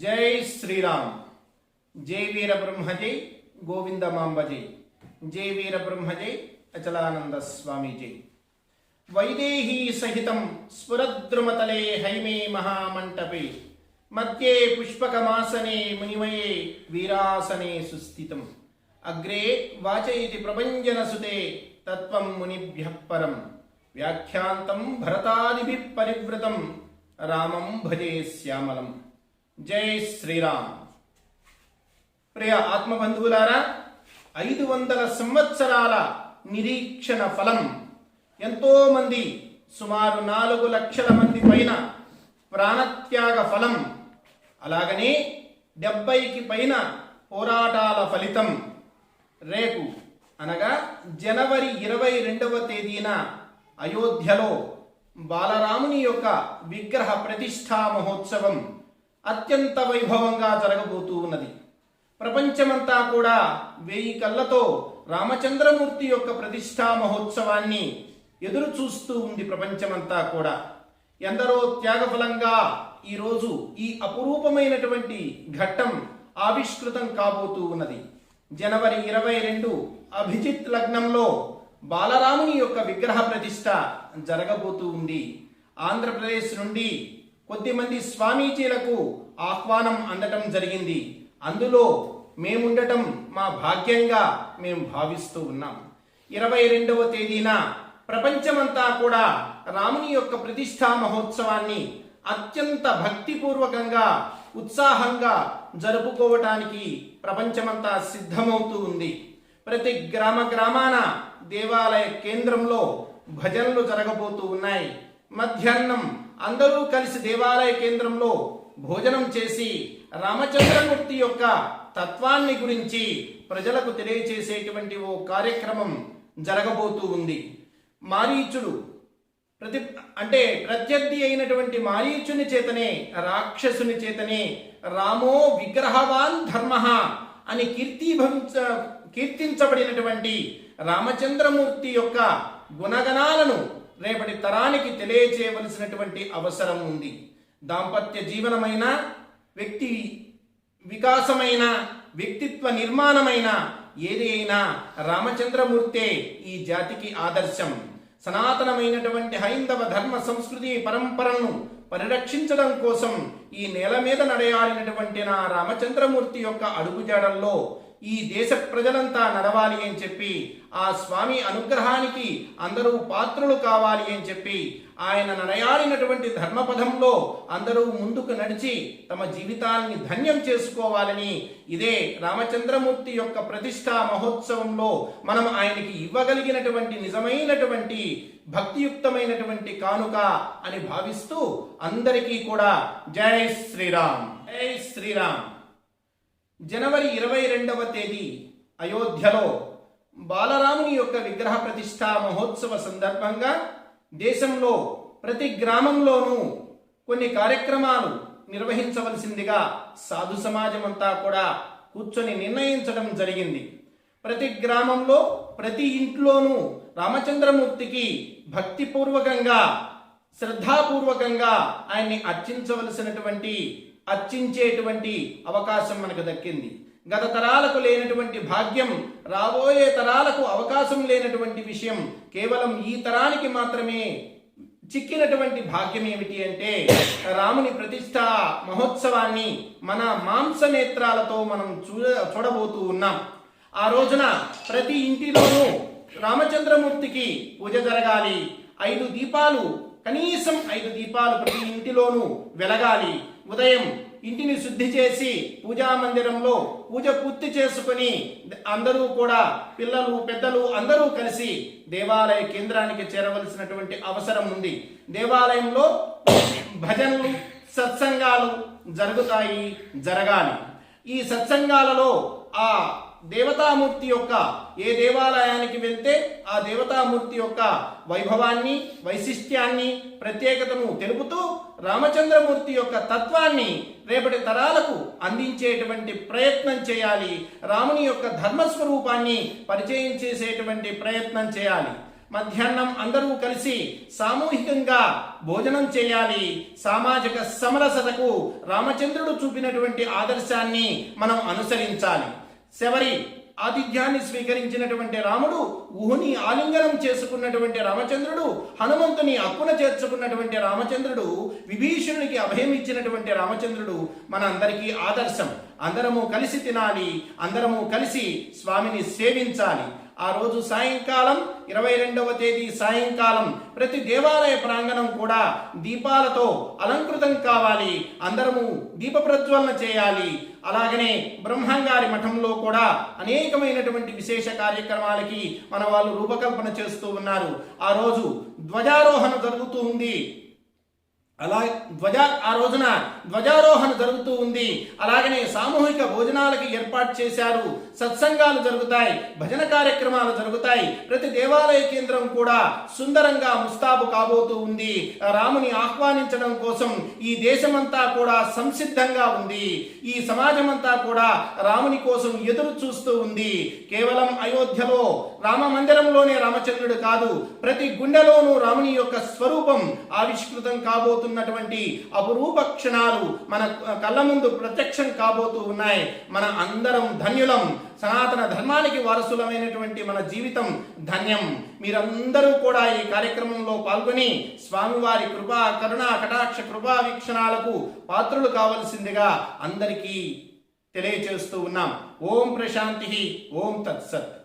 జై శ్రీరామ్. జై వీర బ్రహ్మ జై గోవింద మాంబ జై. జై వీర బ్రహ్మ జై అచలానంద స్వామి జై. వైదేహీ సహితం స్ఫురద్రుమతలే హైమే మహామంటపే. మధ్యే పుష్పకమాసనే మునిమయే వీరాసనే సుస్థితం. అగ్రే వాచయితి ప్రభంజనసుతే తత్వం మునిభ్య పరం. వ్యాఖ్యాంతం భరతాదిభి పరివృతం. రామం భజే శ్యామలం. జై శ్రీరామ్. ప్రియ ఆత్మబంధువులారా ఐదు వందల సంవత్సరాల నిరీక్షణ ఫలం ఎంతో మంది సుమారు నాలుగు లక్షల మంది పైన ప్రాణత్యాగ ఫలం అలాగనే డెబ్బైకి పైన పోరాటాల ఫలితం. రేపు అనగా జనవరి ఇరవై రెండవ తేదీన అయోధ్యలో బాలరాముని యొక్క విగ్రహ ప్రతిష్ఠా మహోత్సవం. అత్యంత వైభవంగా జరగబోతూ ఉన్నది. ప్రపంచమంతా కూడా వేయి కళ్ళతో రామచంద్రమూర్తి యొక్క ప్రతిష్టా మహోత్సవాన్ని ఎదురు చూస్తూ ఉంది ప్రపంచమంతా కూడా. ఎందరో త్యాగఫలంగా ఈరోజు ఈ అపురూపమైనటువంటి ఘట్టం ఆవిష్కృతం కాబోతూ ఉన్నది. జనవరి ఇరవై రెండు అభిజిత్ లగ్నంలో బాలరాముని యొక్క విగ్రహ ప్రతిష్ట జరగబోతూ ఉంది. ఆంధ్రప్రదేశ్ నుండి కొద్దిమంది స్వామీజీలకు ఆహ్వానం అందటం జరిగింది. అందులో మేముండటం మా భాగ్యంగా మేము భావిస్తూ ఉన్నాం. ఇరవై రెండవ తేదీన ప్రపంచమంతా కూడా రాముని యొక్క ప్రతిష్టా మహోత్సవాన్ని అత్యంత భక్తిపూర్వకంగా ఉత్సాహంగా జరుపుకోవటానికి ప్రపంచమంతా సిద్ధమవుతూ ఉంది. ప్రతి గ్రామ గ్రామాన దేవాలయ కేంద్రంలో భజనలు జరగబోతూ ఉన్నాయి. మధ్యాహ్నం అందరూ కలిసి దేవాలయ కేంద్రంలో భోజనం చేసి రామచంద్రమూర్తి యొక్క తత్వాన్ని గురించి ప్రజలకు తెలియచేసేటువంటి ఓ కార్యక్రమం జరగబోతూ ఉంది. మారీచుడు ప్రతి అంటే ప్రత్యర్థి అయినటువంటి మారీచుని చేతనే రాక్షసుని చేతనే రామో విగ్రహవాన్ ధర్మ అని కీర్తిభవించ కీర్తించబడినటువంటి రామచంద్రమూర్తి యొక్క గుణగణాలను రేపటి తరానికి తెలియచేయవలసినటువంటి అవసరం ఉంది. దాంపత్య జీవనమైన వ్యక్తి వికాసమైన వ్యక్తిత్వ నిర్మాణమైన ఏది అయినా రామచంద్రమూర్తే ఈ జాతికి ఆదర్శం. సనాతనమైనటువంటి హైందవ ధర్మ సంస్కృతి పరంపరను పరిరక్షించడం కోసం ఈ నేల మీద నడయాడినటువంటి నా రామచంద్రమూర్తి యొక్క అడుగుజాడల్లో ఈ దేశ ప్రజలంతా నడవాలి అని చెప్పి ఆ స్వామి అనుగ్రహానికి అందరూ పాత్రులు కావాలి అని చెప్పి ఆయన నడయాడినటువంటి ధర్మపథంలో అందరూ ముందుకు నడిచి తమ జీవితాన్ని ధన్యం చేసుకోవాలని ఇదే రామచంద్రమూర్తి యొక్క ప్రతిష్టా మహోత్సవంలో మనం ఆయనకి ఇవ్వగలిగినటువంటి నిజమైనటువంటి భక్తియుక్తమైనటువంటి కానుక అని భావిస్తూ అందరికీ కూడా జై శ్రీరామ్. జై శ్రీరామ్. జనవరి ఇరవై రెండవ తేదీ అయోధ్యలో బాలరాముని యొక్క విగ్రహ ప్రతిష్ట మహోత్సవ సందర్భంగా దేశంలో ప్రతి గ్రామంలోనూ కొన్ని కార్యక్రమాలు నిర్వహించవలసిందిగా సాధు సమాజం అంతా కూడా కూర్చొని నిర్ణయించడం జరిగింది. ప్రతి గ్రామంలో ప్రతి ఇంట్లోనూ రామచంద్రమూర్తికి భక్తిపూర్వకంగా శ్రద్ధాపూర్వకంగా ఆయన్ని అర్చించవలసినటువంటి అర్చించేటువంటి అవకాశం మనకు దక్కింది. గత తరాలకు లేనటువంటి భాగ్యం రాబోయే తరాలకు అవకాశం లేనటువంటి విషయం కేవలం ఈ తరానికి మాత్రమే చిక్కినటువంటి భాగ్యం ఏమిటి అంటే రాముని ప్రతిష్ట మహోత్సవాన్ని మన మాంస నేత్రాలతో మనం చూడ చూడబోతూ ఉన్నాం. ఆ రోజున ప్రతి ఇంటిలోనూ రామచంద్రమూర్తికి పూజ జరగాలి. ఐదు దీపాలు కనీసం ఐదు దీపాలు ప్రతి ఇంటిలోనూ వెలగాలి. ఉదయం ఇంటిని శుద్ధి చేసి పూజా మందిరంలో పూజ పూర్తి చేసుకుని అందరూ కూడా పిల్లలు పెద్దలు అందరూ కలిసి దేవాలయ కేంద్రానికి చేరవలసినటువంటి అవసరం ఉంది. దేవాలయంలో భజనలు సత్సంగాలు జరుగుతాయి జరగాలి. ఈ సత్సంగాలలో ఆ దేవతామూర్తి యొక్క ఏ దేవాలయానికి వెళ్తే ఆ దేవతామూర్తి యొక్క వైభవాన్ని వైశిష్ట్యాన్ని ప్రత్యేకతను తెలుపుతూ రామచంద్రమూర్తి యొక్క తత్వాన్ని రేపటి తరాలకు అందించేటువంటి ప్రయత్నం చేయాలి. రాముని యొక్క ధర్మస్వరూపాన్ని పరిచయం చేసేటువంటి ప్రయత్నం చేయాలి. మధ్యాహ్నం అందరూ కలిసి సామూహికంగా భోజనం చేయాలి. సామాజిక సమరసతకు రామచంద్రుడు చూపినటువంటి ఆదర్శాన్ని మనం అనుసరించాలి. శబరి ఆతిథ్యాన్ని స్వీకరించినటువంటి రాముడు ఊహుని ఆలింగనం చేసుకున్నటువంటి రామచంద్రుడు హనుమంతుని అక్కున చేర్చుకున్నటువంటి రామచంద్రుడు విభీషణునికి అభయం ఇచ్చినటువంటి రామచంద్రుడు మన అందరికీ ఆదర్శం. అందరము కలిసి తినాలి అందరము కలిసి స్వామిని సేవించాలి. ఆ రోజు సాయంకాలం ఇరవై రెండవ తేదీ సాయంకాలం ప్రతి దేవాలయ ప్రాంగణం కూడా దీపాలతో అలంకృతం కావాలి. అందరము దీప ప్రజ్వలన చేయాలి. అలాగనే బ్రహ్మంగారి మఠంలో కూడా అనేకమైనటువంటి విశేష కార్యక్రమాలకి మన వాళ్ళు రూపకల్పన చేస్తూ ఉన్నారు. ఆ రోజు ధ్వజారోహణ జరుగుతూ ఉంది. అలా ధ్వజ ఆ రోజున ధ్వజారోహణ జరుగుతూ ఉంది. అలాగనే సామూహిక భోజనాలకి ఏర్పాటు చేశారు. సత్సంగాలు జరుగుతాయి. భజన కార్యక్రమాలు జరుగుతాయి. ప్రతి దేవాలయ కేంద్రం కూడా సుందరంగా ముస్తాబు కాబోతూ ఉంది. రాముని ఆహ్వానించడం కోసం ఈ దేశమంతా కూడా సంసిద్ధంగా ఉంది. ఈ సమాజమంతా కూడా రాముని కోసం ఎదురు చూస్తూ ఉంది. కేవలం అయోధ్యలో రామ మందిరంలోనే రామచంద్రుడు కాదు ప్రతి గుండెలోనూ రాముని యొక్క స్వరూపం ఆవిష్కృతం కాబోతుంది ఉన్నటువంటి అపురూప క్షణాలు మన కళ్ళ ముందు ప్రత్యక్షం కాబోతూ ఉన్నాయి. మన అందరం ధన్యులం. సనాతన ధర్మానికి వారసులమైనటువంటి మన జీవితం ధన్యం. మీరందరూ కూడా ఈ కార్యక్రమంలో పాల్గొని స్వామివారి కృపా కరుణ కటాక్ష కృపా వీక్షణాలకు పాత్రులు కావలసిందిగా అందరికీ తెలియచేస్తూ ఉన్నాం. ఓం ప్రశాంతి ఓం తత్సత్.